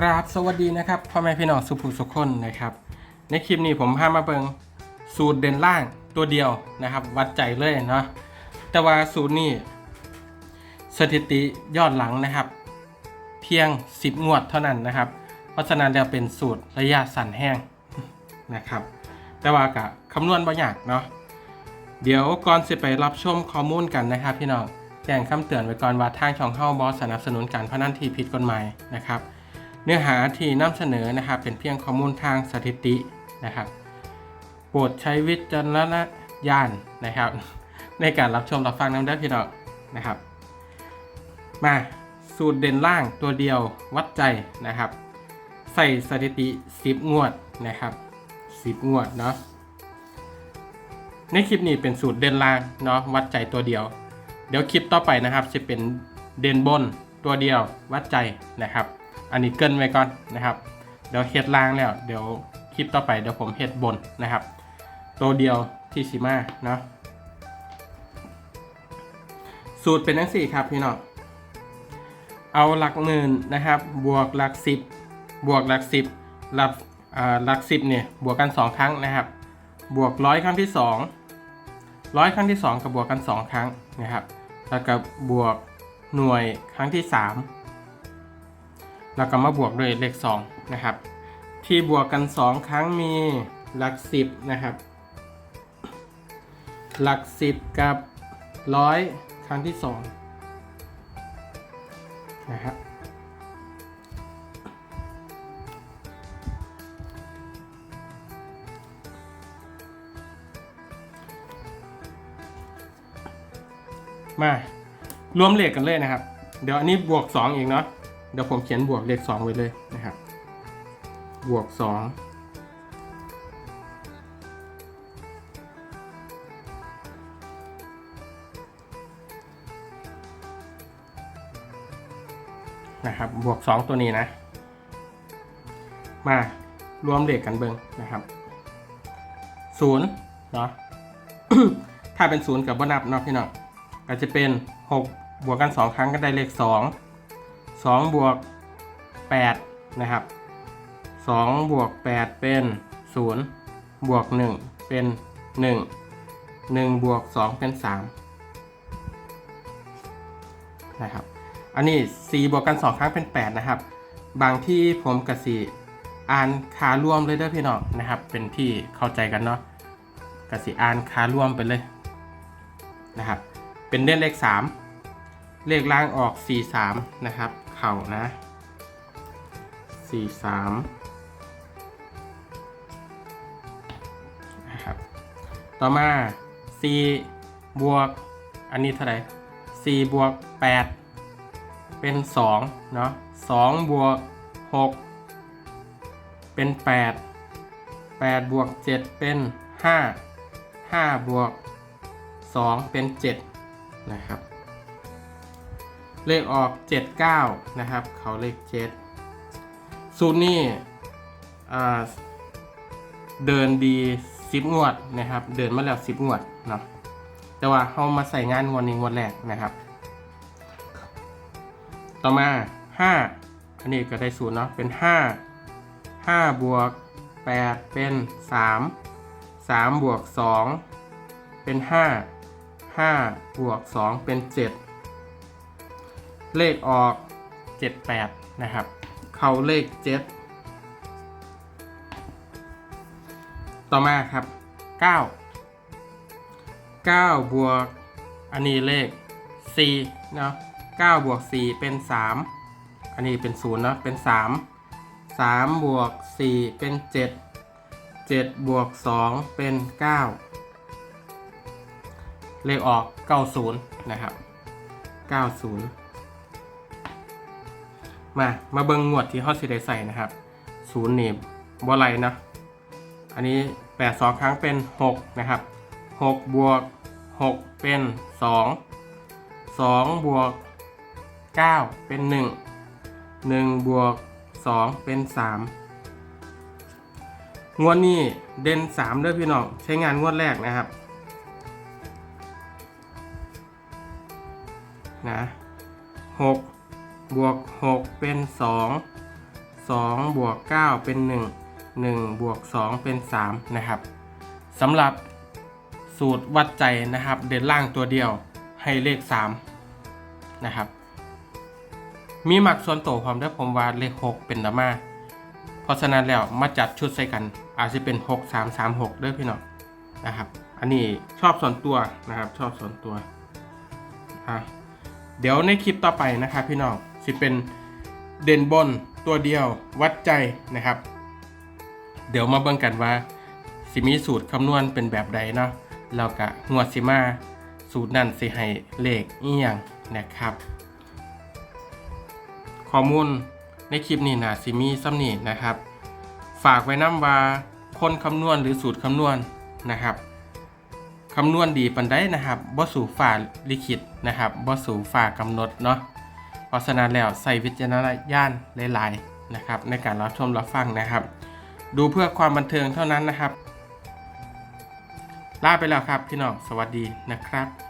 ครับสวัสดีนะครับพ่อแม่พี่น้องสุภูสุขคนนะครับ ในคลิปนี้ผมพามาเบิงสูตรเด่นล่างตัวเดียวนะครับ วัดใจเลยเนาะแต่ว่าสูตรนี้สถิติยอดหลังนะครับ เพียง 10 งวดเท่านั้นนะครับ เพราะฉะนั้นแล้วเป็นสูตรระยะสั้นแห้งนะครับ แต่ว่ากะคำนวณบางอย่างเนาะเดี๋ยวก่อนสิไปรับชมข้อมูลกันนะครับ พี่น้องแจ้งคำเตือนไว้ก่อนว่าทางช่องเข้าบอสสนับสนุนการพนันที่ผิดกฎหมายนะครับ เนื้อหาที่นำเสนอนะครับเป็นเพียงข้อมูลทางสถิตินะครับ โปรดใช้วิจารณญาณนะครับ ในการรับชมรับฟังน้ำได้พี่น้องนะครับ มาสูตรเด่นล่างตัวเดียววัดใจนะครับ ใส่สถิติ 10 งวดนะครับ 10 งวดเนาะในคลิปนี้เป็นสูตรเด่นล่างเนาะวัดใจตัวเดียว เดี๋ยวคลิปต่อไปนะครับจะเป็นเด่นบนตัวเดียววัดใจนะครับ อันนี้เกินไว้ก่อนนะครับเดี๋ยวเฮ็ดล่างแล้ว เดี๋ยวคลิปต่อไปเดี๋ยวผมเฮ็ดบนนะครับ ตัวเดียวที่สีมาเนาะสูตรเป็นทั้งสี่ครับพี่น้องเอาหลักหมื่นนะครับ บวกหลักสิบบวกหลักสิบหลักหลักสิบเนี่ยบวกกันสองครั้งนะครับ บวกร้อยครั้งที่สองร้อยครั้งที่สองกับบวกกันสองครั้งนะครับ แล้วก็บวกหน่วยครั้งที่สาม แล้วก็มาบวกด้วยเลข2นะครับ ที่บวกกัน 2 ครั้งมีหลัก 10 นะครับ หลัก 10 กับร้อยครั้งที่ 2 นะครับมารวมเลขกันเลยนะครับ เดี๋ยวอันนี้บวก2เองเนาะ เดี๋ยวผมเขียนบวกเลขสองไว้เลยนะครับ บวกสองนะครับ บวกสองตัวนี้นะ มารวมเลขกันเบิงนะครับศูนย์เนาะถ้าเป็นศูนย์กับบนับเนาะพี่น้องก็จะเป็นหกบวกกันสองครั้งก็ได้เลขสอง 2บวก8นะครับ2บวก8เป็น 0 บวก 1 เป็น 1 1 บวก 2 เป็น3นะครับอันนี้ 4 บวกกัน 2 ครั้งเป็น 8 นะครับ บางที่ผมกสีอ่านคารวมเลยเด้อพี่น้องนะครับ เป็นที่เข้าใจกันเนาะกสีอ่านคารวมไปเลยนะครับ เป็นเด่นเลข 3 เลขล่างออก 4 3 นะครับ ข่านะ4 3นะครับต่อมา4บวก อันนี้เท่าไหร่4บวก8เป็น2เนาะ2บวก6เป็น8 8บวก7เป็น5 5บวก2เป็น7นะครับ เลขออก 79 นะครับ เขาเลข7สูตรนี้อ่เดินดี 10 งวดนะครับ เดินมาแล้ว 10 งวดเนาะแต่ว่าเขามาใส่งานงวดนี้งวดแรกนะครับ ต่อมา 5 อันนี้ก็ได้ศูนย์เนาะเป็น 5 5 บวก 8 เป็น 3 3 บวก 2 เป็น 5 5 บวก 2 เป็น 7 เลขออก 78 นะครับ เขาเลข 7 ต่อมาครับ 9 9 บวก อันนี้เลข4เนาะ9บวก 4 เป็น 3 อันนี้เป็น0เนาะเป็น 3 3 บวก 4 เป็น 7 7 บวก 2 เป็น 9 เลขออก 90 นะครับ 90 มามาเบิ่งงวดที่เขาสิได้ใส่นะครับศูนย์นี่บ่ไรนะอันนี้แปดสองครั้งเป็นหกนะครับหกบวกหกเป็นสองสองบวกเก้าเป็นหนึ่งหนึ่งบวกสองเป็นสามงวดนี้เด่นสามเด้อพี่น้องใช้งานงวดแรกนะครับนะหก บวกหกเป็นสอง2บวก 9 เป็น 1 1 บวก 2 เป็น 3 นะครับสำหรับสูตรวัดใจนะครับ เด่นล่างตัวเดียวให้เลข 3 นะครับ มีหมักส่วนโตวความได้ผมว่าเลข 6 เป็นดามาเพราะฉะนั้นแล้วมาจัดชุดใส่กัน อาจจะเป็น 6 3 3 6ด้วยพี่น้องนะครับ อันนี้ชอบส่วนตัวนะครับ ชอบส่วนตัวอะเดี๋ยวในคลิปต่อไปนะครับพี่น้อง สิเป็นเด่นบนตัวเดียววัดใจนะครับ เดี๋ยวมาเบิ่งกันว่า สิมีสูตรคำนวณเป็นแบบใดเนาะแล้วก็งวดสิมา สูตรนั่นสิให้เลขอียงนะครับ ข้อมูลในคลิปนี้นะสิมีซ้ำนี่นะครับ ฝากไว้น้ำว่าคนคำนวณหรือสูตรคำนวณนะครับคำนวณดีปันได้นะครับบ่สู่ฝ่าลิขิตนะครับบ่สู่ฝ่ากำหนดเนาะ ราะฉะนั้นแล้วใส่วิจารณญาณหลายๆนะครับในการรับชมรับฟังนะครับ ดูเพื่อความบันเทิงเท่านั้นนะครับลาไปแล้วครับพี่น้องสวัสดีนะครับ